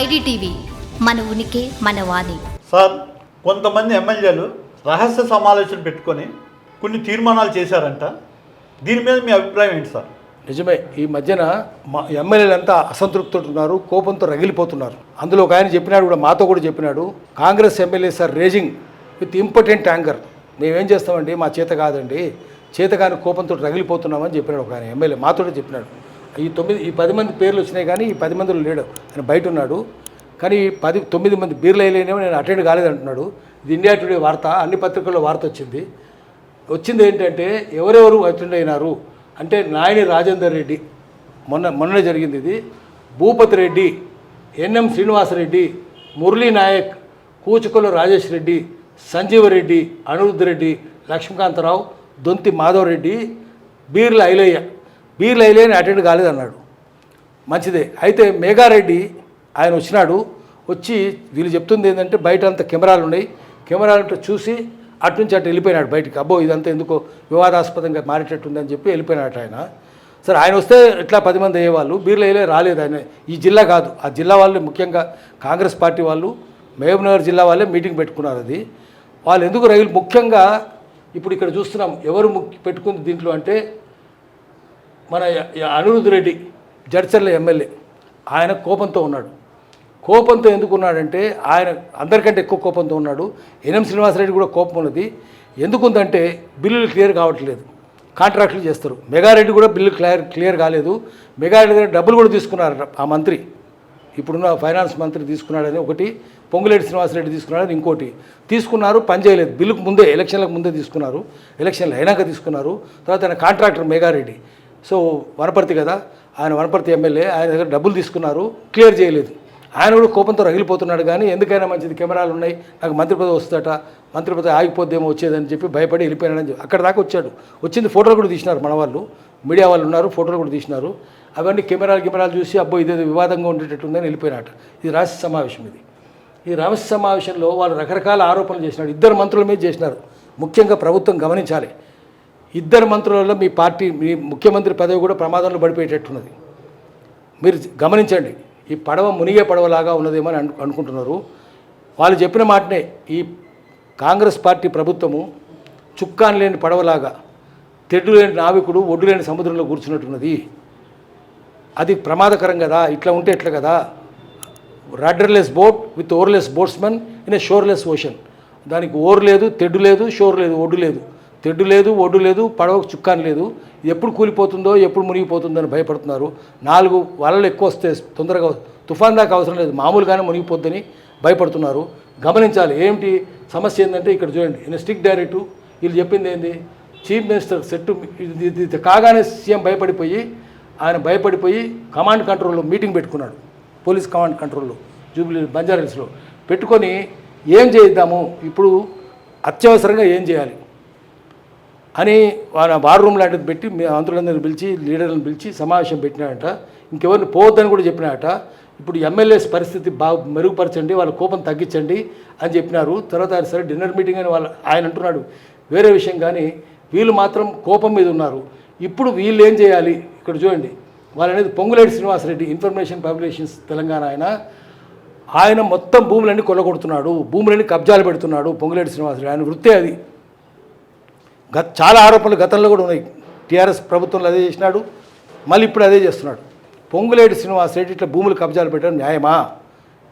IDTV మన ఉనికి మన వాణి. సార్ కొంతమంది ఎమ్మెల్యేలు రహస్య సమాలోచన పెట్టుకొని కొన్ని తీర్మానాలు చేశారంట. దీని మీద మీ అభిప్రాయం ఏంటి సార్? నిజమే ఈ మధ్యన మా ఎమ్మెల్యేలంతా అసంతృప్తితో ఉన్నారు కోపంతో రగిలిపోతున్నారు. అందులో ఒక ఆయన చెప్పినాడు కూడా మాతో కూడా చెప్పినాడు. Congress MLA sir raging with important anchor. మేమేం చేస్తామండి మా చేత కాదండి చేత కాని కోపంతో రగిలిపోతున్నామని చెప్పినాడు ఒక ఆయన ఎమ్మెల్యే మాతో చెప్పినాడు. ఈ తొమ్మిది ఈ పది మంది పేర్లు వచ్చినాయి కానీ ఈ పది మందిలో లేడు. ఆయన బయట ఉన్నాడు. కానీ ఈ పది తొమ్మిది మంది బీర్లు వేయలేనేమో నేను అటెండ్ కాలేదంటున్నాడు ఇది ఇండియా టుడే వార్త అన్ని పత్రికల్లో వార్త వచ్చింది. వచ్చింది ఏంటంటే ఎవరెవరు అటెండ్ అయినారు? అంటే నాయని రాజేందర్ రెడ్డి. మొన్న మొన్ననే జరిగింది ఇది. భూపతి రెడ్డి ఎన్ఎం శ్రీనివాసరెడ్డి మురళీ నాయక్ కూచుకొల్ల రాజేష్ రెడ్డి సంజీవ రెడ్డి అనిరుద్ధ్ రెడ్డి లక్ష్మీకాంతరావు దొంతి మాధవరెడ్డి బీర్ల ఐలయ్య. బీర్ల లైలేని అటెండ్ కాలేదన్నాడు మంచిదే. అయితే మేఘారెడ్డి ఆయన వచ్చినాడు. వచ్చి వీళ్ళు చెప్తుంది ఏంటంటే బయట అంత కెమెరాలు ఉన్నాయి. కెమెరాలు చూసి అటు నుంచి అటు వెళ్ళిపోయినాడు బయటికి. అబ్బో ఇదంతా ఎందుకో వివాదాస్పదంగా మారేటట్టుందని చెప్పి వెళ్ళిపోయినాడు ఆయన. సరే ఆయన వస్తే ఇట్లా పది మంది అయ్యేవాళ్ళు. బీర్లు రాలేదు ఆయన. ఈ జిల్లా కాదు. ఆ జిల్లా వాళ్ళు ముఖ్యంగా కాంగ్రెస్ పార్టీ వాళ్ళు మహబూబ్నగర్ జిల్లా వాళ్ళే మీటింగ్ పెట్టుకున్నారు అది. వాళ్ళు ఎందుకు రైలు ముఖ్యంగా ఇప్పుడు ఇక్కడ చూస్తున్నాం. ఎవరు పెట్టుకుంది దీంట్లో అంటే మన య- అనిరుద్ధ్ రెడ్డి జడ్చర్ల ఎమ్మెల్యే ఆయన కోపంతో ఉన్నాడు. కోపంతో ఎందుకు ఉన్నాడంటే ఆయన అందరికంటే ఎక్కువ కోపంతో ఉన్నాడు. ఎన్ఎం శ్రీనివాసరెడ్డి కూడా కోపం ఉన్నది. ఎందుకు ఉందంటే బిల్లులు క్లియర్ కావట్లేదు. కాంట్రాక్టులు చేస్తారు. మెగారెడ్డి కూడా బిల్లు క్లియర్ క్లియర్ కాలేదు. మెగారెడ్డి దగ్గర డబ్బులు కూడా తీసుకున్నారు ఆ మంత్రి. ఇప్పుడున్న ఫైనాన్స్ మంత్రి తీసుకున్నాడని ఒకటి పొంగులేటి శ్రీనివాసరెడ్డి తీసుకున్నాడని ఇంకోటి. తీసుకున్నారు పనిచేయలేదు బిల్లుకు ముందే ఎలక్షన్లకు ముందే తీసుకున్నారు. ఎలక్షన్లు అయినాక తీసుకున్నారు. తర్వాత ఆయన కాంట్రాక్టర్ మెగారెడ్డి. సో వనపర్తి కదా ఆయన వనపర్తి ఎమ్మెల్యే ఆయన దగ్గర డబ్బులు తీసుకున్నారు క్లియర్ చేయలేదు. ఆయన కూడా కోపంతో రగిలిపోతున్నాడు కానీ ఎందుకైనా మంచిది కెమెరాలు ఉన్నాయి నాకు మంత్రి పదవి వస్తుందట మంత్రి పదవి ఆగిపోద్దేమో వచ్చేదని చెప్పి భయపడి వెళ్ళిపోయాడని చెప్పి అక్కడ దాకా వచ్చాడు. వచ్చింది ఫోటోలు కూడా తీసినారు మన వాళ్ళు మీడియా వాళ్ళు ఉన్నారు ఫోటోలు కూడా తీసినారు. అవన్నీ కెమెరాలు కెమెరాలు చూసి అబ్బో ఇదేదో వివాదంగా ఉండేటట్టుందని వెళ్ళిపోయినట. ఇది రాష్ట్ర సమావేశం ఇది. ఈ రాష్ట్ర సమావేశంలో వాళ్ళు రకరకాల ఆరోపణలు చేసినారు ఇద్దరు మంత్రుల మీద చేసినారు. ముఖ్యంగా ప్రభుత్వం గమనించాలి. ఇద్దరు మంత్రులలో మీ పార్టీ మీ ముఖ్యమంత్రి పదవి కూడా ప్రమాదంలో పడిపోయేటట్టున్నది. మీరు గమనించండి ఈ పడవ మునిగే పడవలాగా ఉన్నదేమో అని అనుకుంటున్నారు. వాళ్ళు చెప్పిన మాటనే ఈ కాంగ్రెస్ పార్టీ ప్రభుత్వము చుక్కాని లేని పడవలాగా తెడ్డు లేని నావికుడు ఒడ్డు లేని సముద్రంలో కూర్చున్నట్టున్నది. అది ప్రమాదకరం కదా ఇట్లా ఉంటే ఎట్లా కదా? Rudderless boat with oarless boatsmen in a shoreless ocean. దానికి ఓర్ లేదు తెడ్డు లేదు షోర్ లేదు ఒడ్డు లేదు. తెడ్డు లేదు ఒడ్డు లేదు పడవకు చుక్కాని లేదు. ఎప్పుడు కూలిపోతుందో ఎప్పుడు మునిగిపోతుందో అని భయపడుతున్నారు. నాలుగు వలలు ఎక్కువ వస్తే తొందరగా తుఫాన్ దాకా అవసరం లేదు. మామూలుగానే మునిగిపోద్దని భయపడుతున్నారు. గమనించాలి ఏమిటి సమస్య ఏంటంటే ఇక్కడ చూడండి. ఈయన స్టిక్ డైరెక్టు వీళ్ళు చెప్పింది ఏంది? చీఫ్ మినిస్టర్ సెట్టు ఇది ఇది కాగానే సీఎం భయపడిపోయి ఆయన భయపడిపోయి కమాండ్ కంట్రోల్లో మీటింగ్ పెట్టుకున్నాడు. పోలీస్ కమాండ్ కంట్రోల్లో జూబ్లీ బంజారాహిల్స్లో. పెట్టుకొని ఏం చేద్దాము ఇప్పుడు అత్యవసరంగా ఏం చేయాలి? అని వాళ్ళ వార్ రూమ్ లాంటిది పెట్టి మీ మంత్రులందరిని పిలిచి లీడర్లను పిలిచి సమావేశం పెట్టినాడట ఇంకెవరిని పోవద్దని కూడా చెప్పినాడట ఇప్పుడు ఎమ్మెల్యేస్ పరిస్థితి బాగా మెరుగుపరచండి వాళ్ళ కోపం తగ్గించండి అని చెప్పినారు. తర్వాత ఆయన సరే డిన్నర్ మీటింగ్ అని వాళ్ళు ఆయన అంటున్నాడు. వేరే విషయం కానీ వీళ్ళు మాత్రం కోపం మీద ఉన్నారు. ఇప్పుడు వీళ్ళు ఏం చేయాలి? ఇక్కడ చూడండి. వాళ్ళు అనేది పొంగులేటి శ్రీనివాసరెడ్డి ఇన్ఫర్మేషన్ పబ్లికేషన్స్ తెలంగాణ ఆయన. ఆయన మొత్తం భూములన్నీ కొల్లగొడుతున్నాడు. భూములన్నీ కబ్జాలు పెడుతున్నాడు పొంగులేటి శ్రీనివాసరెడ్డి. ఆయన వృత్తే అది. గత చాలా ఆరోపణలు గతంలో కూడా ఉన్నాయి. టీఆర్ఎస్ ప్రభుత్వంలో అదే చేసినాడు మళ్ళీ ఇప్పుడు అదే చేస్తున్నాడు. పొంగులేటి శ్రీనివాస్ రెడ్డి ఇట్లా భూములు కబ్జాలు పెట్టడం న్యాయమా?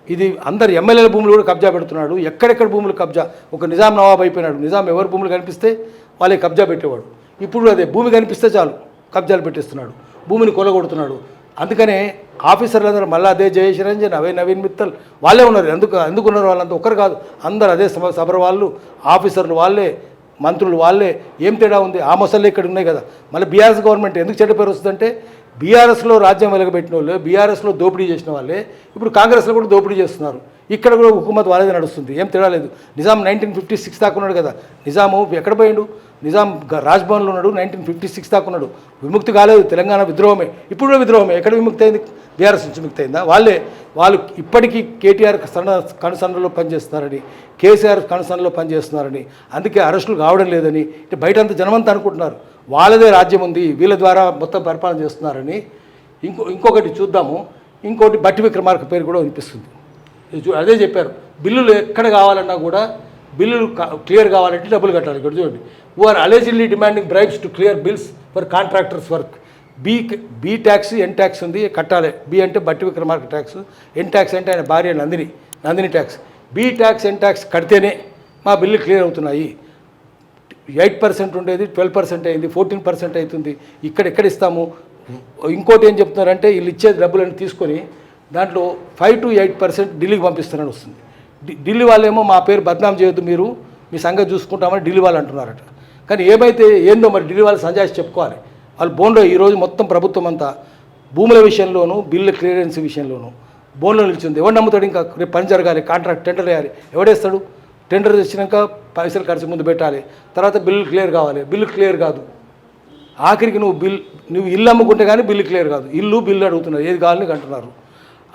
ఇది అందరు ఎమ్మెల్యేల భూములు కూడా కబ్జా పెడుతున్నాడు. ఎక్కడెక్కడ భూములు కబ్జా? ఒక నిజాం నవాబ్ అయిపోయినాడు. నిజాం ఎవరి భూములు కనిపిస్తే వాళ్ళే కబ్జా పెట్టేవాడు. ఇప్పుడు అదే భూమి కనిపిస్తే చాలు కబ్జాలు పెట్టేస్తున్నాడు. భూమిని కొలగొడుతున్నాడు అందుకనే ఆఫీసర్లందరూ మళ్ళీ అదే జయశరంజన్ అవే నవీన్ మిత్తల్ వాళ్ళే ఉన్నారు. ఎందుకు ఎందుకు ఉన్నారు వాళ్ళంతా? ఒక్కరు కాదు. అందరు అదే సభ సభ వాళ్ళు ఆఫీసర్లు వాళ్ళే మంత్రులు వాళ్ళే ఏం తేడా ఉంది? ఆ మొసళ్ళు ఇక్కడ ఉన్నాయి కదా. మళ్ళీ బీఆర్ఎస్ గవర్నమెంట్ ఎందుకు చెడ్డ పేరు వస్తుందంటే బీఆర్ఎస్లో రాజ్యం వెలగబెట్టిన వాళ్ళు బీఆర్ఎస్లో దోపిడీ చేసిన వాళ్ళే ఇప్పుడు కాంగ్రెస్లో కూడా దోపిడీ చేస్తున్నారు. ఇక్కడ కూడా హుకుమత్ వాళ్ళదే నడుస్తుంది. ఏం తేడా లేదు. నిజాం నైన్టీన్ ఫిఫ్టీ సిక్స్ దాకా ఉన్నాడు కదా. నిజాము ఎక్కడ పోయిండు? నిజాం రాజ్భవన్లో ఉన్నాడు నైన్టీన్ ఫిఫ్టీ సిక్స్ దాకా ఉన్నాడు. విముక్తి కాలేదు తెలంగాణ విద్రోహమే. ఇప్పుడు విద్రోహమే. ఎక్కడ విముక్తి అయింది? బీఆర్ఎస్ నుంచి విముక్తి అయిందా? వాళ్ళే వాళ్ళు ఇప్పటికీ కేటీఆర్ సన్న కనుసన్నలో పనిచేస్తున్నారని కేసీఆర్ కనుసన్నలో పనిచేస్తున్నారని అందుకే అరెస్టులు కావడం లేదని ఇటు బయట అంతా జనమంతా అనుకుంటున్నారు. వాళ్ళదే రాజ్యం ఉంది వీళ్ళ ద్వారా మొత్తం పరిపాలన చేస్తున్నారని. ఇంకో ఇంకొకటి చూద్దాము. ఇంకోటి బట్టి విక్రమార్క పేరు కూడా వినిపిస్తుంది. అదే చెప్పారు. బిల్లులు ఎక్కడ కావాలన్నా కూడా బిల్లులు క్లియర్ కావాలంటే డబ్బులు కట్టాలి. ఇక్కడ చూడండి. Who are allegedly demanding bribes to clear bills for contractors work B B tax N tax ఉంది కట్టాలి. బి అంటే బట్టి విక్రమార్క ట్యాక్స్ ఎన్ ట్యాక్స్ అంటే ఆయన భార్య Nandini Nandini tax B tax N tax కడితేనే మా బిల్లు క్లియర్ అవుతున్నాయి. ఎయిట్ పర్సెంట్ ఉండేది ట్వెల్వ్ పర్సెంట్ అయింది ఫోర్టీన్ పర్సెంట్ అవుతుంది. ఇక్కడ ఎక్కడ ఇస్తాము? ఇంకోటి ఏం చెప్తున్నారంటే వీళ్ళు ఇచ్చే డబ్బులను తీసుకొని దాంట్లో ఫైవ్ టు ఎయిట్ పర్సెంట్ ఢిల్లీకి పంపిస్తారని వస్తుంది. ఢిల్లీ వాళ్ళేమో మా పేరు బద్నాం చేయొద్దు మీరు మీ సంగతి చూసుకుంటామని ఢిల్లీ వాళ్ళు అంటున్నారట. కానీ ఏమైతే ఏందో మరి ఢిల్లీ వాళ్ళు సంజాయిషి చెప్పుకోవాలి. వాళ్ళు బోన్లో ఈరోజు మొత్తం ప్రభుత్వం అంతా భూముల విషయంలోనూ బిల్లు క్లియరెన్స్ విషయంలోనూ బోన్లో నిలిచింది. ఎవరు నమ్ముతాడు ఇంకా? రేపు పని జరగాలి కాంట్రాక్ట్ టెండర్ వేయాలి. ఎవడేస్తాడు? టెండర్ తెచ్చినాక పైసలు ఖర్చు ముందు పెట్టాలి. తర్వాత బిల్లు క్లియర్ కావాలి. బిల్లు క్లియర్ కాదు. ఆఖరికి నువ్వు బిల్ నువ్వు ఇల్లు అమ్ముకుంటే కానీ బిల్లు క్లియర్ కాదు. ఇల్లు బిల్లు అడుగుతున్నారు. ఏది కావాలని అంటున్నారు.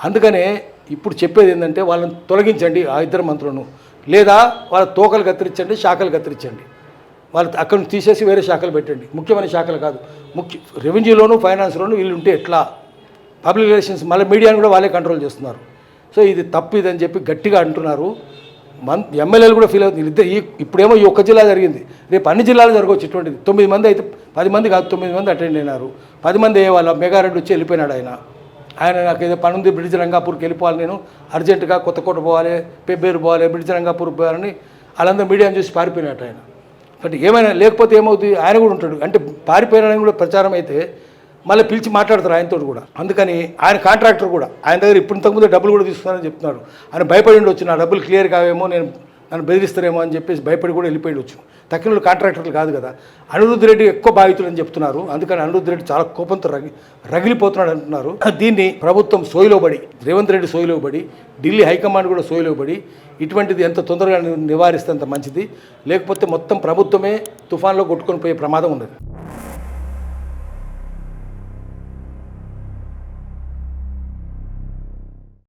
అందుకనే ఇప్పుడు చెప్పేది ఏంటంటే వాళ్ళని తొలగించండి ఆ ఇద్దరు మంత్రులను. లేదా వాళ్ళ తోకలు కత్తిరించండి శాఖలు కత్తిరించండి. వాళ్ళు అక్కడ నుంచి తీసేసి వేరే శాఖలు పెట్టండి. ముఖ్యమైన శాఖలు కాదు. ముఖ్య రెవెన్యూలోను ఫైనాన్స్లోను వీళ్ళు ఉంటే ఎట్లా? పబ్లిక్ రిలేషన్స్ మళ్ళీ మీడియాను కూడా వాళ్ళే కంట్రోల్ చేస్తున్నారు. సో ఇది తప్పు ఇదని చెప్పి గట్టిగా అంటున్నారు. మన్ ఎమ్మెల్యేలు కూడా ఫీల్ అవుతుంది ఇద్దరు ఈ ఇప్పుడేమో ఈ ఒక్క జిల్లా జరిగింది. రేపు అన్ని జిల్లాలు జరగవచ్చు ఇటువంటిది. తొమ్మిది మంది అయితే పది మంది కాదు తొమ్మిది మంది అటెండ్ అయినారు. పది మంది అయ్యే వాళ్ళ మెగారెడ్డి వచ్చి వెళ్ళిపోయినాడు ఆయన. ఆయన నాకు ఏదో పని ఉంది బ్రిడ్జ్ రంగాపూర్కి వెళ్ళిపోవాలి నేను. అర్జెంటుగా కొత్తకోట పోవాలి పెబ్బేరు పోవాలి బ్రిడ్జ్ రంగాపూర్ పోవాలని వాళ్ళందరూ మీడియాను చూసి పారిపోయినట్టు ఆయన. బట్ ఏమైనా లేకపోతే ఏమవుతుంది ఆయన కూడా ఉంటాడు. అంటే పారిపోయిన కూడా ప్రచారం అయితే మళ్ళీ పిలిచి మాట్లాడతారు ఆయనతో కూడా. అందుకని ఆయన కాంట్రాక్టర్ కూడా ఆయన దగ్గర ఇప్పుడు ఇంతకుముందు డబ్బులు కూడా తీసుకున్నారని చెప్తున్నాడు. ఆయన భయపడి ఉండొచ్చు నా డబ్బులు క్లియర్ కావేమో నేను నన్ను బెదిరిస్తారేమో అని చెప్పేసి భయపడి కూడా వెళ్ళిపోయి తక్కిన కాంట్రాక్టర్లు కాదు కదా. అనిరుద్ధ్ రెడ్డి ఎక్కువ బాధితులు అని చెప్తున్నారు. అందుకని అనిరుద్ధ్ రెడ్డి చాలా కోపంతో రగి రగిలిపోతున్నాడు అంటున్నారు. దీన్ని ప్రభుత్వం సోయిలో పడి రేవంత్ రెడ్డి సోయిలో పడి ఢిల్లీ హైకమాండ్ కూడా సోయిలో పడి ఇటువంటిది ఎంత తొందరగా నివారిస్తే అంత మంచిది. లేకపోతే మొత్తం ప్రభుత్వమే తుఫాన్లో కొట్టుకొని పోయే ప్రమాదం ఉన్నది.